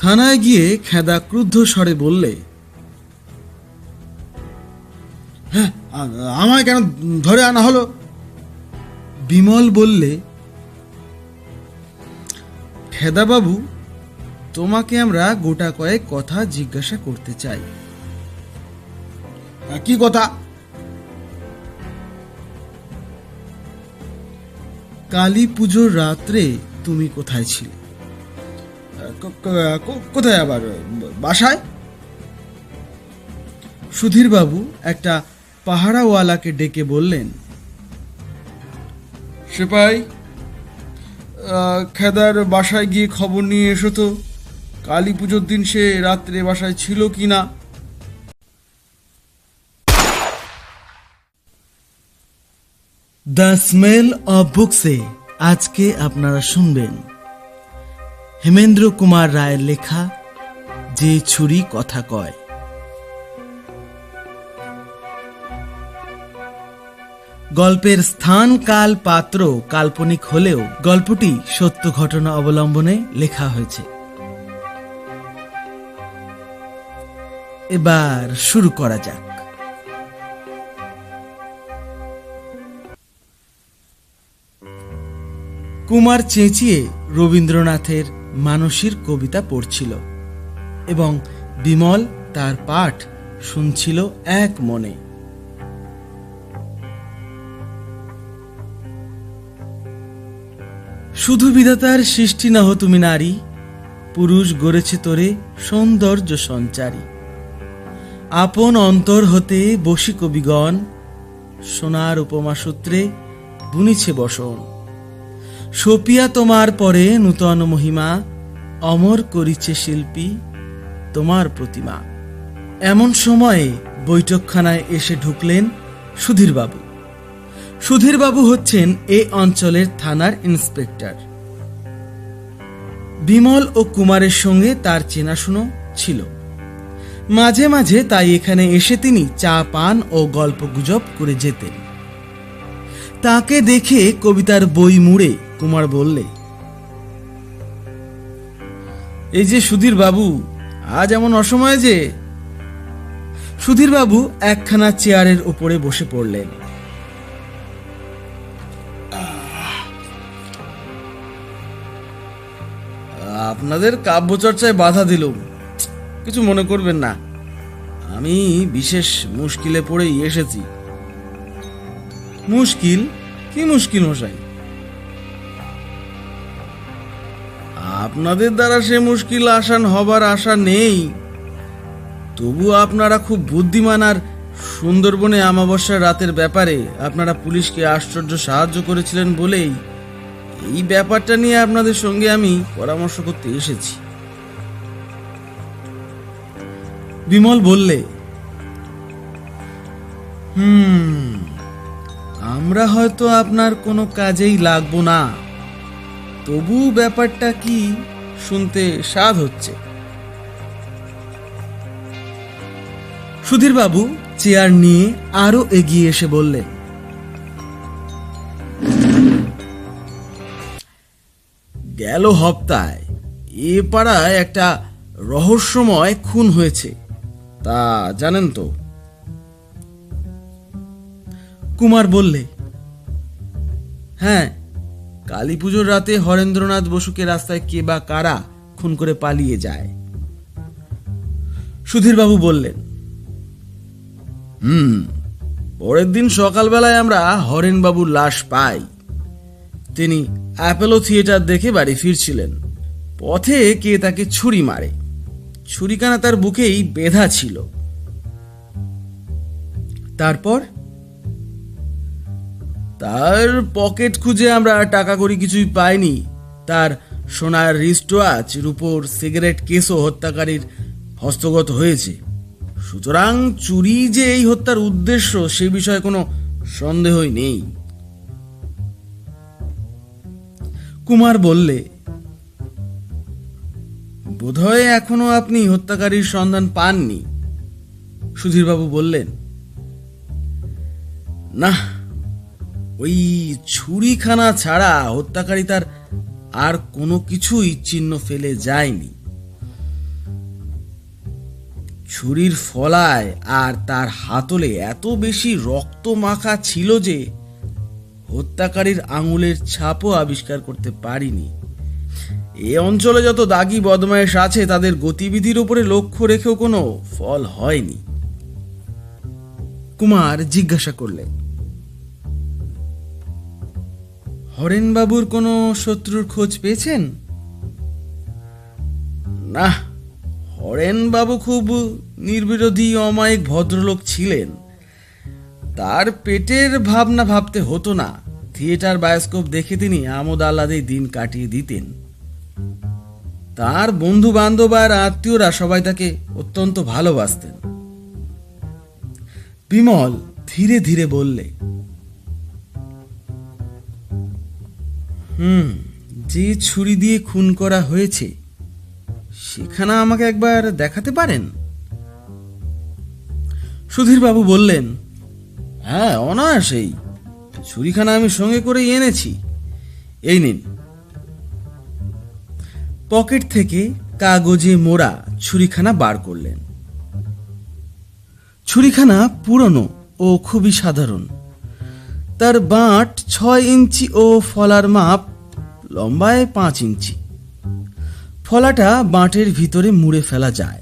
থানায় গিয়ে খেদা ক্রুদ্ধ স্বরে বললে হ্যাঁ আমায় কেন ধরে আনা হলো? বিমল বললে, খেদাবাবু, তোমাকে আমরা গোটা কয়েক কথা জিজ্ঞাসা করতে চাই। কি কথা? কালী পুজোর রাত্রে তুমি কোথায় ছিলে? কোথায় আবার? বাসায়? সুধীরবাবু একটা পাহারাওয়ালাকে ডেকে বললেন, সেপাই খেদার বাসায় গিয়ে খবর নিয়ে এসো তো। কালী পুজোর দিন সে রাত্রে বাসায় ছিল কি না? দ্য স্মেল অফ বুকসে আজকে আপনারা শুনবেন। হেমেন্দ্র কুমার রায়ের লেখা যে ছুরি কথা কয়। গল্পের স্থান কাল পাত্র কাল্পনিক হলেও গল্পটি সত্য ঘটনা অবলম্বনে লেখা হয়েছে। এবার শুরু করা যাক। কুমার চেঁচিয়ে রবীন্দ্রনাথের মানসীর কবিতা পড়ছিল এবং বিমল তার পাঠ শুনছিল এক মনে। শুধু বিধাতার সৃষ্টি নহ তুমি নারী, পুরুষ গড়েছে তোরে সৌন্দর্য সঞ্চারী। আপন অন্তর হতে বসি কবিগণ, সোনার উপমা সূত্রে বুনিছে বসন। সপিয়া তোমার পরে নূতন মহিমা, অমর করিছে শিল্পী তোমার প্রতিমা। এমন সময়ে বৈঠকখানায় এসে ঢুকলেন সুধীরবাবু। সুধীরবাবু হচ্ছেন এই অঞ্চলের থানার ইন্সপেক্টর। বিমল ও কুমারের সঙ্গে তার চেনাশুনো ছিল। মাঝে মাঝে তাই এখানে এসে তিনি চা পান ও গল্প গুজব করে যেতেন। তাকে দেখে কবিতার বই মুড়ে কুমার বললে, এই যে সুধীর বাবু, আজ এমন অসময়ে যে সুধীর বাবু একখানা চেয়ারের উপরে বসে পড়লেন। আপনাদের কাব্যচর্চায় বাধা দিল কিছু মনে করবেন না। আমি বিশেষ মুশকিলে পড়েই এসেছি। মুশকিল? কি মুশকিল মশাই? আপনাদের দ্বারা সে মুশকিল আসান হবার আশা নেই। তবু আপনারা খুব বুদ্ধিমান আর সুন্দরবনে আমাবস্যার রাতের ব্যাপারে আপনারা পুলিশকে আশ্চর্য সাহায্য করেছিলেন বলেই এই ব্যাপারটা নিয়ে আপনাদের সঙ্গে আমি পরামর্শ করতে এসেছি। বিমল বললে, হুম, আমরা হয়তো আপনার কোনো কাজেই লাগবো না। তবু ব্যাপারটা কি শুনতে স্বাদ হচ্ছে। সুধীরবাবু চেয়ার নিয়ে আরও এগিয়ে এসে বললেন, গেল হপ্তায় এ পাড়ায় একটা রহস্যময় খুন হয়েছে, তা জানেন তো? কুমার বললে হ্যাঁ কালী পুজোর রাতে হরেন্দ্রনাথ বসুকে রাস্তায় কে বা কারা খুন করে পালিয়ে যায়? সুধীরবাবু বললেন, হুম, পরের দিন সকালবেলায় আমরা হরেনবাবুর লাশ পাই। তিনি অ্যাপেলো থিয়েটার দেখে বাড়ি ফিরছিলেন। পথে কে তাকে ছুরি মারে। ছুরিকানা তার বুকেই বেধা ছিল। তারপর তার পকেট খুঁজে আমরা টাকা করি কিছুই পাইনি। তার সোনার রিস্টওয়াচ রূপোর সিগারেট কেসও হত্যাকারীর হস্তগত হয়েছে। সুতরাং চুরি যে এই হত্যার উদ্দেশ্য, সে বিষয়ে কোনো সন্দেহই নেই। কুমার বললে, বোধহয় এখনও আপনি হত্যাকারীর সন্ধান পাননি। সুধীরবাবু বললেন, না ওই ছুরিখানা ছাড়া হত্যাকারী তার আর কোনো কিছুই চিহ্ন ফেলে যায়নি। ছুরির ফলায় আর তার হাতলে এত বেশি রক্ত মাখা ছিল যে হত্যাকারীর আঙুলের ছাপও আবিষ্কার করতে পারিনি। এ অঞ্চলে যত দাগি বদমায়েশ আছে, তাদের গতিবিধির উপরে লক্ষ্য রেখেও কোনো ফল হয়নি। কুমার জিজ্ঞাসা করলে হরেনবাবুর কোনো শত্রুর খোঁজ পেয়েছেন? না হরেনবাবু খুব নির্বিরোধী, অমায়িক ভদ্রলোক ছিলেন। তার পেটের ভাবনা ভাবতে হতো না। থিয়েটার বায়োস্কোপ দেখে তিনি আমোদ আহ্লাদেই দিন কাটিয়ে দিতেন। তার বন্ধু বান্ধব আর আত্মীয়রা সবাই তাকে অত্যন্ত ভালোবাসতেন। বিমল ধীরে ধীরে বললে হুম, যে ছুরি দিয়ে খুন করা হয়েছে, সেখানে আমাকে একবার দেখাতে পারেন? সুধীরবাবু বললেন হ্যাঁ অনায়াসেই। ছুরিখানা আমি সঙ্গে করে এনেছি। এই নিন। পকেট থেকে কাগজে মোড়া ছুরিখানা বার করলেন। ছুরিখানা পুরনো ও খুবই সাধারণ। তার বাঁট ছয় ইঞ্চি ও ফলার মাপ লম্বায় পাঁচ ইঞ্চি। ফলাটা বাঁটের ভিতরে মুড়ে ফেলা যায়।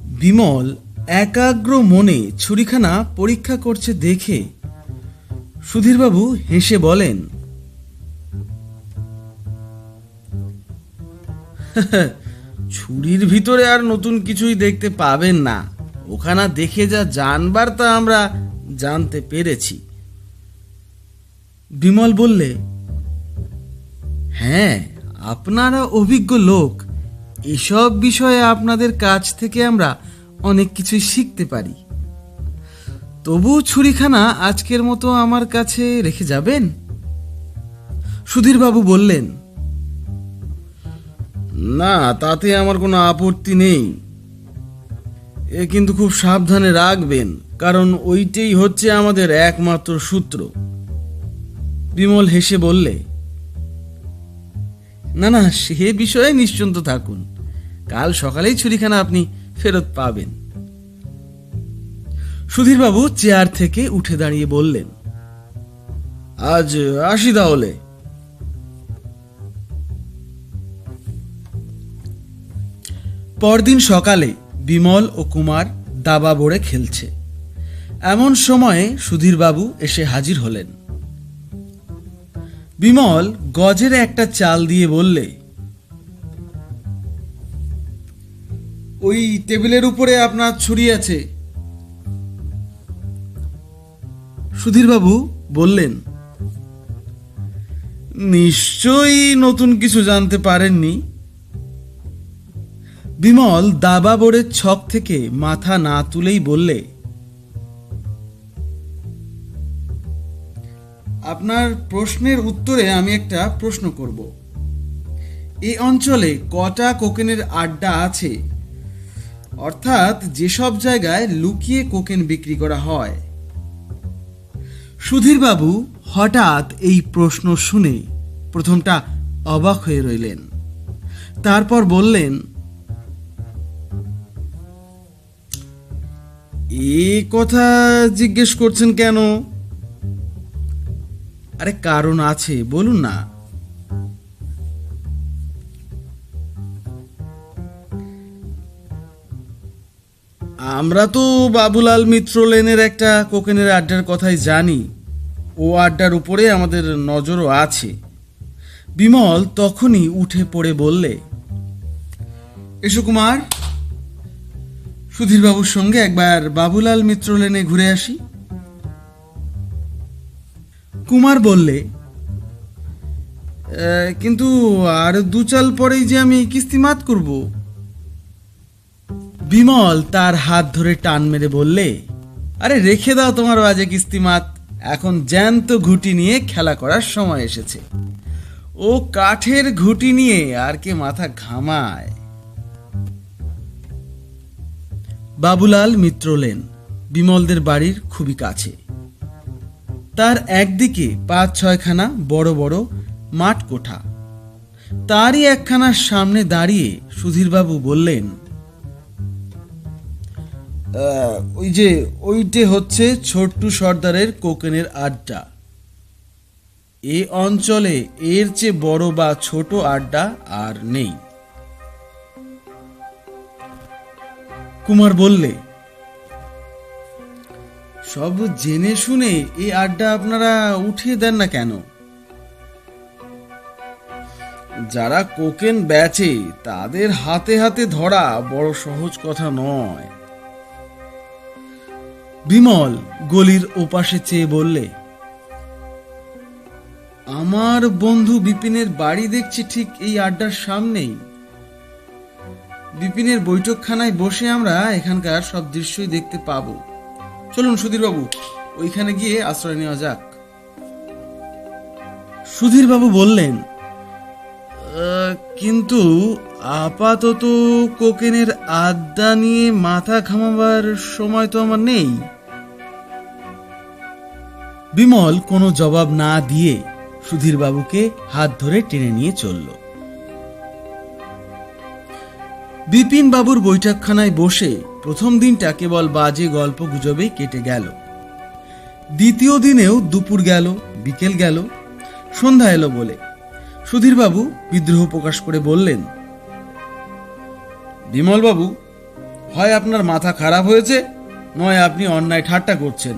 বিমল একাগ্র মনে ছুরিখানা পরীক্ষা করছে দেখে সুধীরবাবু হেসে বলেন, ছুরির ভিতরে আর নতুন কিছুই দেখতে পাবেন না। ওখানা দেখে যা জানবার তা আমরা জানতে পেরেছি। বিমল বললে হ্যাঁ আপনারা অভিজ্ঞ লোক। এসব বিষয়ে আপনাদের কাছ থেকে আমরা অনেক কিছুই শিখতে পারি। তবু ছুরিখানা আজকের মতো আমার কাছে রেখে যাবেন? সুধীরবাবু বললেন, না, তাতে আমার কোনো আপত্তি নেই। এ কিন্তু খুব সাবধানে রাখবেন, কারণ ওইটাই হচ্ছে আমাদের একমাত্র সূত্র। বিমল হেসে বললে, না না, সে বিষয়ে নিশ্চিন্ত থাকুন। কাল সকালেই ছুরিখানা আপনি ফেরত পাবেন। সুধীরবাবু চেয়ার থেকে উঠে দাঁড়িয়ে বললেন, আজ আসি তাহলে। পরদিন সকালে বিমল ও কুমার দাবা বোড়ে খেলছে। এমন সময়ে সুধীরবাবু এসে হাজির হলেন। বিমল গজের একটা চাল দিয়ে বললে ওই টেবিলের উপরে আপনার ছুরি আছে। সুধীরবাবু বললেন নিশ্চয়ই নতুন কিছু জানতে পারেননি। বিমল দাবা বোর্ডের ছক থেকে মাথা না তুলেই বললে আপনার প্রশ্নের উত্তরে আমি একটা প্রশ্ন করব। এই অঞ্চলে কটা কোকেনের আড্ডা আছে? অর্থাৎ যেসব জায়গায় লুকিয়ে কোকেন বিক্রি করা হয়। সুধীরবাবু হঠাৎ এই প্রশ্ন শুনে প্রথমটা অবাক হয়ে রইলেন। তারপর বললেন, এ কথা জিজ্ঞেস করছেন কেন? আরে কারণ আছে, বলুন না। আমরা তো বাবুলাল মিত্র লেনের একটা কোকেনের আড্ডার কথাই জানি। ও আড্ডার উপরে আমাদের নজরও আছে। বিমল তখনই উঠে পড়ে বললে, এসো কুমার, সুধীরবাবুর সঙ্গে একবার বাবুলাল মিত্র লেনে ঘুরে আসি। কুমার বললে "আহ, কিন্তু আর দু চাল পরেই যে আমি কিস্তিমাত করব? বিমল তার হাত ধরে টান মেরে বললে আরে রেখে দাও তোমার বাজে কিস্তিমাত এখন জ্যান্ত ঘুটি নিয়ে খেলা করার সময় এসেছে। ও কাঠের ঘুটি নিয়ে আর কে মাথা ঘামায়? বাবুলাল মিত্রলেন বিমলদের বাড়ির খুবই কাছে। তার একদিকে পাঁচ ছয়খানা বড় বড় মাঠ কোঠা। তারই একখানার সামনে দাঁড়িয়ে সুধীরবাবু বললেন ওই যে ওইটে হচ্ছে ছোট্টু সর্দারের কোকেনের আড্ডা। এ অঞ্চলে এর চেয়ে বড় বা ছোট আড্ডা আর নেই। কুমার বললে সব জেনে শুনে এই আড্ডা আপনারা উঠিয়ে দেন না কেন? যারা কোকেন বেচে, তাদের হাতে হাতে ধরা বড় সহজ কথা নয়। বিমল গলির ওপাশে চেয়ে বললে, আমার বন্ধু বিপিনের বাড়ি দেখছি ঠিক এই আড্ডার সামনেই। বিপিনের বৈঠকখানায় বসে আমরা এখানকার সব দৃশ্যই দেখতে পাবো। চলুন সুধীরবাবু ওইখানে গিয়ে আশ্রয় নেওয়া যাক। সুধীরবাবু বললেন "আহ, কিন্তু আপাতত কোকেনের আড্ডা নিয়ে মাথা ঘামাবার সময় তো আমার নেই। বিমল কোনো জবাব না দিয়ে সুধীরবাবুকে হাত ধরে টেনে নিয়ে চলল। বিপিন বাবুর বৈঠকখানায় বসে প্রথম দিনটা কেবল বাজে গল্প গুজবেই কেটে গেল। দ্বিতীয় দিনেও দুপুর গেল, বিকেল গেল, সন্ধ্যা এলো বলে। সুধীরবাবু বিদ্রোহ প্রকাশ করে বললেন, বিমলবাবু, হয় আপনার মাথা খারাপ হয়েছে, নয় আপনি অন্যায় ঠাট্টা করছেন।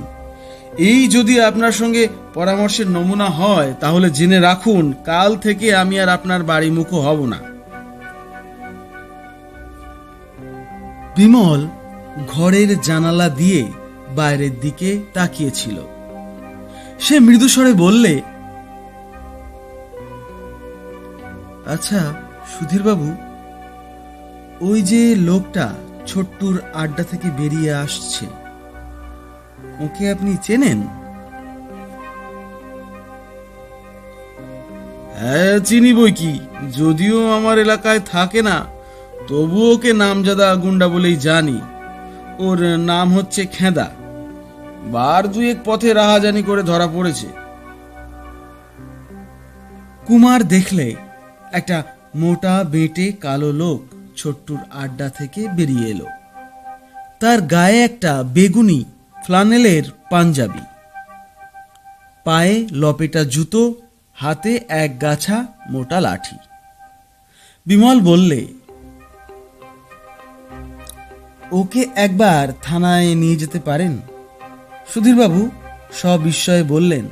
এই যদি আপনার সঙ্গে পরামর্শের নমুনা হয়, তাহলে জেনে রাখুন, কাল থেকে আমি আর আপনার বাড়ি মুখো হব না। বিমল ঘরের জানালা দিয়ে বাইরের দিকে তাকিয়েছিল। সে মৃদুস্বরে বললে আচ্ছা সুধীরবাবু, ওই যে লোকটা ছোট্টুর আড্ডা থেকে বেরিয়ে আসছে, ওকে আপনি চেনেন? হ্যাঁ চিনি বই কি, যদিও আমার এলাকায় থাকে না তবু ওকে নামজাদা গুন্ডা বলেই জানি। ওর নাম হচ্ছে খেদা। বার দুয়েক পথে রাহাজানি করে ধরা পড়েছে। কুমার দেখলে একটা মোটা, বেটে, কালো লোক ছোট্টুর আড্ডা থেকে বেরিয়ে এলো। তার গায়ে একটা বেগুনি ফ্লানেলের পাঞ্জাবি। পায়ে লপেটা জুতো, হাতে এক গাছা মোটা লাঠি। বিমল বললে ওকে একবার থানায় নিয়ে যেতে পারেন? সুধীরবাবু সবিস্ময়ে বললেন,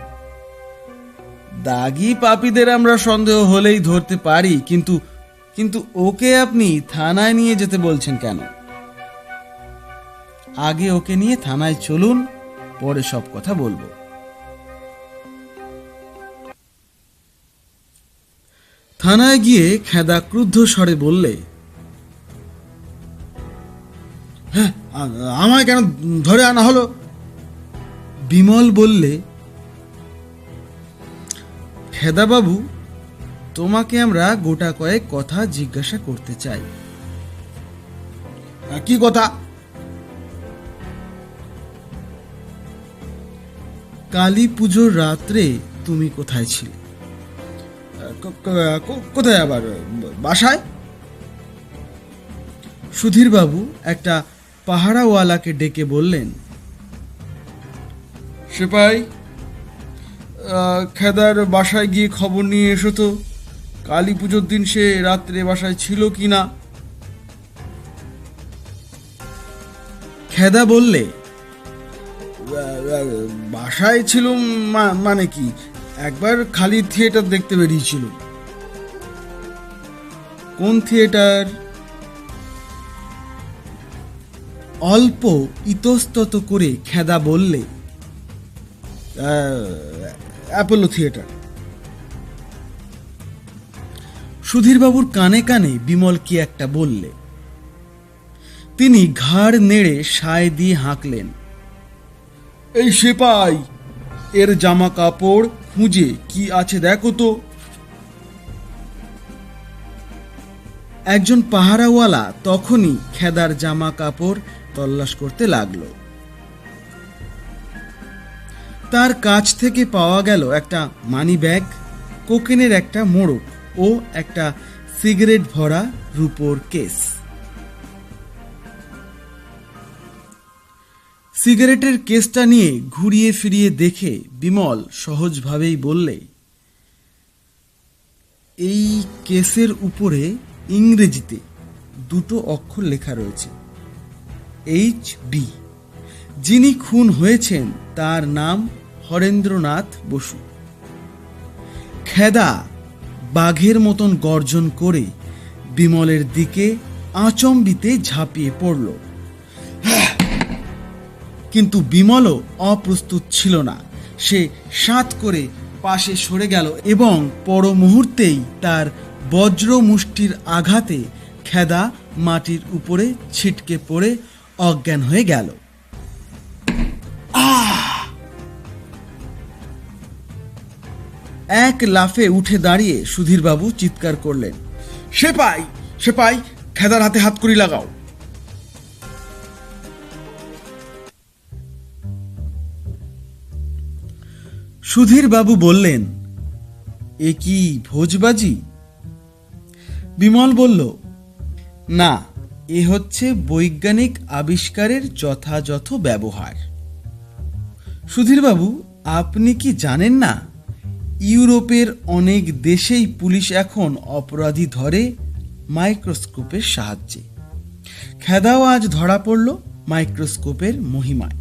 দাগি পাপীদের আমরা সন্দেহ হলেই ধরতে পারি, কিন্তু কিন্তু ওকে আপনি থানায় নিয়ে যেতে বলছেন কেন? আগে ওকে নিয়ে থানায় চলুন, পরে সব কথা বলব। থানায় গিয়ে খেদা ক্রুদ্ধ স্বরে বললে আমায় কেন ধরে আনা হলো? বিমল বললে খেদাবাবু তোমাকে আমরা গোটা কয়েক কথা জিজ্ঞাসা করতে চাই। কি কথা? কালী পুজোর রাত্রে তুমি কোথায় ছিলে? কোথায় আবার? বাসায়? সুধীরবাবু, একটা পাহারাওয়ালাকে ডেকে বললেন সেপাই খেদার বাসায় গিয়ে খবর নিয়ে এসো তো। কালী পুজোর দিন সে রাত্রে বাসায় ছিল কি না? খেদা বললে বাসায় ছিল মানে কি? একবার খালি থিয়েটার দেখতে বেরিয়েছিল কোন থিয়েটার? অল্প ইতস্তত করে খেদা বললে অ্যাপোলো থিয়েটার সুধীরবাবুর কানে কানে বিমল কি একটা বললে। তিনি ঘাড় নেড়ে সায় দিয়ে হাঁকলেন। এই সেপাই এর জামা কাপড় খুঁজে কি আছে দেখো তো। একজন পাহারাওয়ালা তখনই খেদার জামা কাপড় তল্লাশ করতে লাগল। তার কাছ থেকে পাওয়া গেল একটা মানি ব্যাগ কোকেনের একটা মোড়ক ও একটা সিগারেট ভরা রূপোর কেস সিগারেটের কেসটা নিয়ে ঘুরিয়ে ফিরিয়ে দেখে বিমল সহজভাবেই বললে, এই কেসের উপরে ইংরেজিতে দুটো অক্ষর লেখা রয়েছে। এইচ বি যিনি খুন হয়েছেন, তার নাম হরেন্দ্রনাথ বসু। খেদা বাঘের মতন গর্জন করে বিমলের দিকে আচম্বিতে ঝাঁপিয়ে পড়ল। কিন্তু বিমলও অপ্রস্তুত ছিল না। সে সাত করে পাশে সরে গেল এবং পর মুহূর্তেই তার বজ্র মুষ্টির আঘাতে খেদা মাটির উপরে ছিটকে পড়ে অজ্ঞান হয়ে গেল। এক লাফে উঠে দাঁড়িয়ে সুধীরবাবু চিৎকার করলেন সে পাই সে পাই খেদার হাতে হাত করি লাগাও। সুধীরবাবু বললেন, এ কি ভোজবাজি? বিমল বলল, না এ হচ্ছে বৈজ্ঞানিক আবিষ্কারের যথাযথ ব্যবহার। সুধীরবাবু, আপনি কি জানেন না, ইউরোপের অনেক দেশেই পুলিশ এখন অপরাধী ধরে মাইক্রোস্কোপের সাহায্যে। খেদাও আজ ধরা পড়ল মাইক্রোস্কোপের মহিমায়।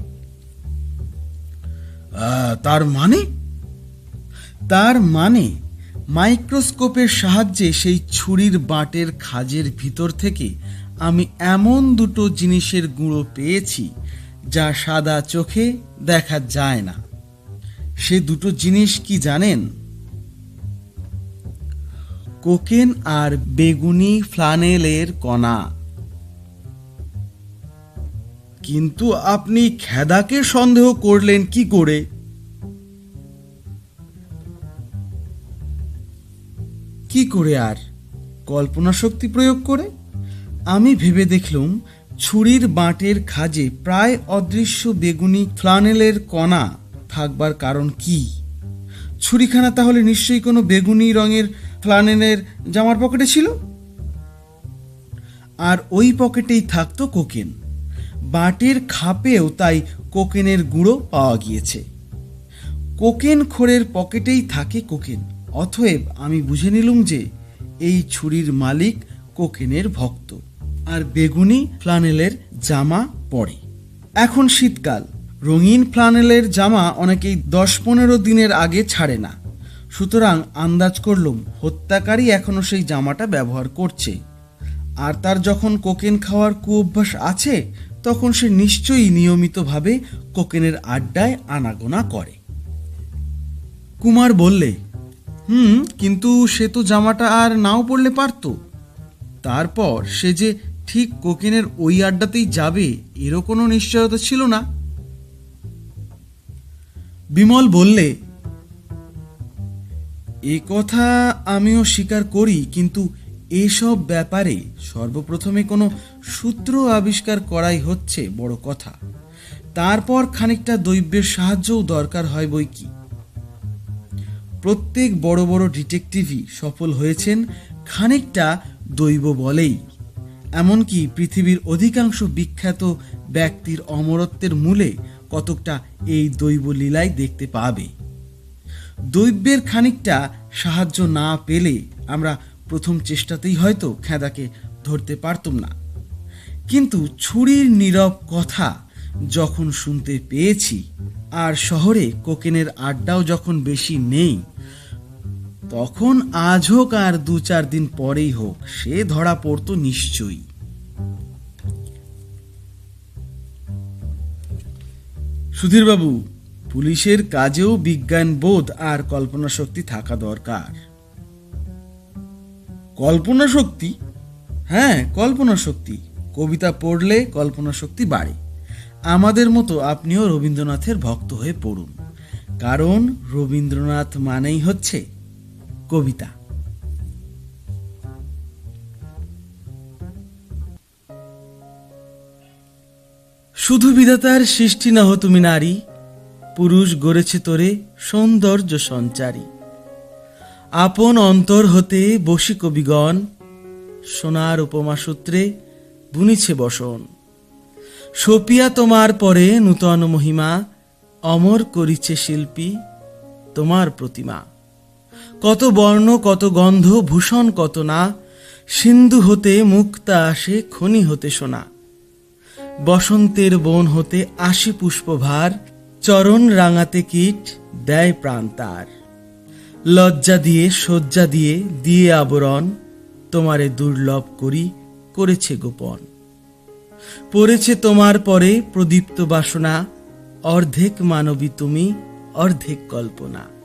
তার মানে? তার মানে মাইক্রোস্কোপের সাহায্যে সেই ছুরির বাটের খাজের ভিতর থেকে আমি এমন দুটো জিনিসের গুঁড়ো পেয়েছি যা সাদা চোখে দেখা যায় না। সে দুটো জিনিস কি জানেন? কোকেন আর বেগুনি ফ্লানেলের কণা। কিন্তু আপনি খেদাকে সন্দেহ করলেন কি করে? কি করে আর? কল্পনা শক্তি প্রয়োগ করে? আমি ভেবে দেখলুম ছুরির বাঁটের খাজে প্রায় অদৃশ্য বেগুনি ফ্লানেলের কণা থাকবার কারণ কি? ছুরিখানা তাহলে নিশ্চয়ই কোনো বেগুনি রঙের ফ্লানেলের জামার পকেটে ছিল? আর ওই পকেটেই থাকতো কোকেন। বাটের খাপেও তাই কোকেনের গুঁড়ো পাওয়া গিয়েছে। কোকেন খোরের পকেটেই থাকে কোকেন। অতএব আমি বুঝে নিলুম যে এই ছুরির মালিক কোকেনের ভক্ত। আর বেগুনি ফ্লানেলের জামা পরে এখন শীতকাল। রঙিন ফ্লানেলের জামা অনেকেই দশ পনেরো দিনের আগে ছাড়ে না। সুতরাং আন্দাজ করলুম, হত্যাকারী এখনও সেই জামাটা ব্যবহার করছে। আর তার যখন কোকেন খাওয়ার কুঅভ্যাস আছে, তখন সে নিশ্চয়ই নিয়মিতভাবে কোকেনের আড্ডায় আনাগোনা করে। কুমার বললে, হুম, কিন্তু সে তো জামাটা আর নাও পড়লে পারতো। তারপর সে যে ঠিক কোকেনের ওই আড্ডাতেই যাবে এরও কোনো নিশ্চয়তা ছিল না। বিমল বললে, এ কথা আমিও স্বীকার করি, কিন্তু এসব ব্যাপারে সর্বপ্রথমে কোনো সূত্র আবিষ্কার করাই হচ্ছে বড় কথা। তারপর খানিকটা দৈব্যের সাহায্যও দরকার হয় বই কি? প্রত্যেক বড় বড় ডিটেকটিভই সফল হয়েছেন, খানিকটা দৈব বলেই। এমনকি পৃথিবীর অধিকাংশ বিখ্যাত ব্যক্তির অমরত্বের মূলে কতকটা এই দৈব লীলায় দেখতে পাবে। দৈব্যের খানিকটা সাহায্য না পেলে আমরা প্রথম চেষ্টাতেই হয়তো খেদাকে ধরতে পারতাম না। কিন্তু ছুরির নীরব কথা যখন শুনতে পেয়েছি, আর শহরে কোকেনের আড্ডাও যখন বেশি নেই তখন আজ হোক আর দু চার দিন পরেই হোক, সে ধরা পড়তো নিশ্চয়ই। সুধীরবাবু, পুলিশের কাজেও বিজ্ঞান বোধ আর কল্পনা শক্তি থাকা দরকার। কল্পনা শক্তি হ্যাঁ কল্পনা শক্তি কবিতা পড়লে কল্পনা শক্তি বাড়ে। আমাদের মতো আপনিও রবীন্দ্রনাথের ভক্ত হয়ে পড়ুন। কারণ রবীন্দ্রনাথ মানেই হচ্ছে কবিতা। শুধু বিধাতার সৃষ্টি নহ তুমি নারী, পুরুষ গড়েছে তোরে সৌন্দর্য সঞ্চারী। আপন অন্তর হতে বসি কবিগণ, সোনার উপমা সূত্রে বুনিছে বসন। সপিয়া তোমার পরে নূতন মহিমা, অমর করিছে শিল্পী তোমার প্রতিমা। কত বর্ণ, কত গন্ধ, ভূষণ কত না, সিন্ধু হতে মুক্তা আসে, খনি হতে সোনা। বসন্তের বন হতে আসি পুষ্পভার, চরণ রাঙাতে কীট দেয় প্রাণ তার। লজ্জা দিয়ে, শয্যা দিয়ে দিয়ে আবরণ, তোমারে দুর্লভ করি, করেছে গোপন। পড়েছে তোমার পরে প্রদীপ্ত বাসনা, অর্ধেক মানবী তুমি, অর্ধেক কল্পনা।